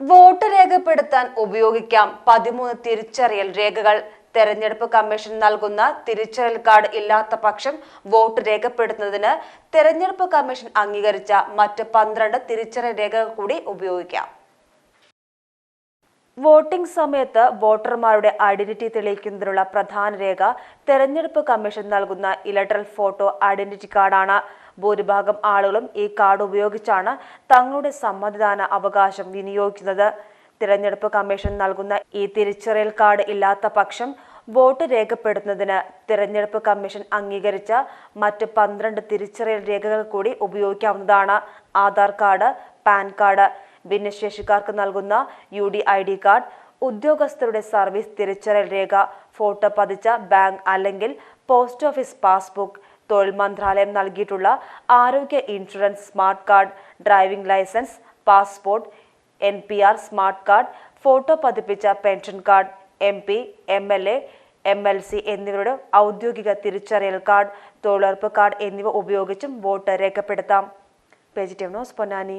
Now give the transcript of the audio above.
Vote രേഖപ്പെടുത്താൻ ഉപയോഗിക്കാം. പതിമൂന്ന് തിരിച്ചറിയൽ രേഖകൾ. തെരഞ്ഞെടുപ്പ് കമ്മീഷൻ നൽകുന്ന തിരിച്ചറിയൽ കാർഡ് ഇല്ലാത്ത പക്ഷം വോട്ട് രേഖപ്പെടുത്തുന്നതിന് തെരഞ്ഞെടുപ്പ് കമ്മീഷൻ അംഗീകരിച്ച മറ്റ് പന്ത്രണ്ട് തിരിച്ചറിയൽ രേഖകൾ കൂടി ഉപയോഗിക്കാം. വോട്ടിംഗ് സമയത്ത് വോട്ടർമാരുടെ ഐഡന്റിറ്റി തെളിയിക്കുന്നതിനുള്ള പ്രധാന രേഖ തെരഞ്ഞെടുപ്പ് കമ്മീഷൻ നൽകുന്ന ഇലക്ട്രൽ ഫോട്ടോ ഐഡന്റിറ്റി കാർഡാണ്. ഭൂരിഭാഗം ആളുകളും ഈ കാർഡ് ഉപയോഗിച്ചാണ് തങ്ങളുടെ സമ്മതിദാന അവകാശം വിനിയോഗിക്കുന്നത്. തിരഞ്ഞെടുപ്പ് കമ്മീഷൻ നൽകുന്ന ഈ തിരിച്ചറിയൽ കാർഡ് ഇല്ലാത്ത പക്ഷം വോട്ട് രേഖപ്പെടുത്തുന്നതിന് തിരഞ്ഞെടുപ്പ് കമ്മീഷൻ അംഗീകരിച്ച മറ്റ് പന്ത്രണ്ട് തിരിച്ചറിയൽ രേഖകൾ കൂടി ഉപയോഗിക്കാവുന്നതാണ്. ആധാർ കാർഡ് പാൻ കാർഡ് ഭിന്നശേഷിക്കാർക്ക് നൽകുന്ന U D I D card ഉദ്യോഗസ്ഥരുടെ സർവീസ് തിരിച്ചറിയൽ രേഖ ഫോട്ടോ പതിച്ച ബാങ്ക് അല്ലെങ്കിൽ പോസ്റ്റ് ഓഫീസ് പാസ്ബുക്ക് തൊഴിൽ മന്ത്രാലയം നൽകിയിട്ടുള്ള ആരോഗ്യ insurance smart card driving licence passport N P R smart card photo പതിപ്പിച്ച pension card M P M L A M L C എന്നിവരുടെ ഔദ്യോഗിക തിരിച്ചറിയൽ കാർഡ് തൊഴിലുറപ്പ് കാർഡ് എന്നിവ ഉപയോഗിച്ചും വോട്ട് രേഖപ്പെടുത്താം. Ponnani.